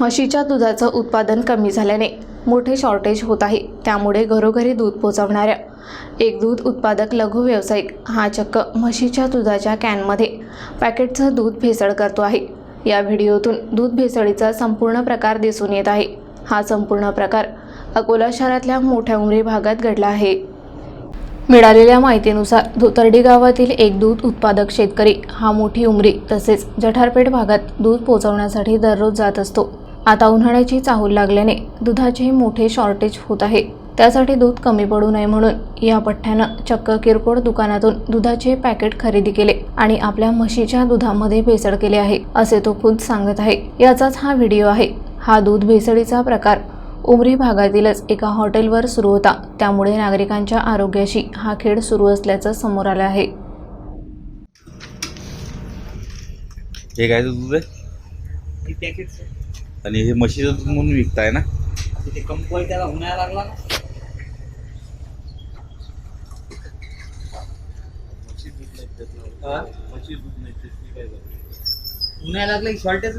म्हशीच्या दुधाचं उत्पादन कमी झाल्याने मोठे शॉर्टेज होत आहे. त्यामुळे घरोघरी दूध पोचवणाऱ्या एक दूध उत्पादक लघु व्यावसायिक हा चक्क म्हशीच्या दुधाच्या कॅनमध्ये पॅकेटचं दूध भेसळ करतो आहे. या व्हिडिओतून दूध भेसळीचा संपूर्ण प्रकार दिसून येत आहे. हा संपूर्ण प्रकार अकोला शहरातल्या मोठ्या उमरी भागात घडला आहे. मिळालेल्या माहितीनुसार धोतर्डी गावातील एक दूध उत्पादक शेतकरी हा मोठी उमरी तसेच जठारपेठ भागात दूध पोचवण्यासाठी दररोज जात असतो. आता उन्हाळ्याची चाहूल लागल्याने दुधाचे मोठे शॉर्टेज होत आहे. त्यासाठी दूध कमी पडू नये म्हणून या पठ्ठ्यानं चक्क किरकोळ दुकानातून दुधाचे पॅकेट खरेदी केले आणि आपल्या म्हशीच्या दुधामध्ये भेसळ केले आहे असे तो खुद सांगत आहे. याचाच हा व्हिडिओ आहे. हा दूध भेसळीचा प्रकार उमरी भागातीलच एका हॉटेलवर सुरू होता. त्यामुळे नागरिकांच्या आरोग्याशी हा खेळ सुरू असल्याचं समोर आलं आहे. हे काय दूध आहे? हे आणि हे म्हशीचं दूध म्हणून विकताय ना? ते कंपनी त्याला उन्हाळा लागला ना? उन्हाळा लागला की शॉर्टेज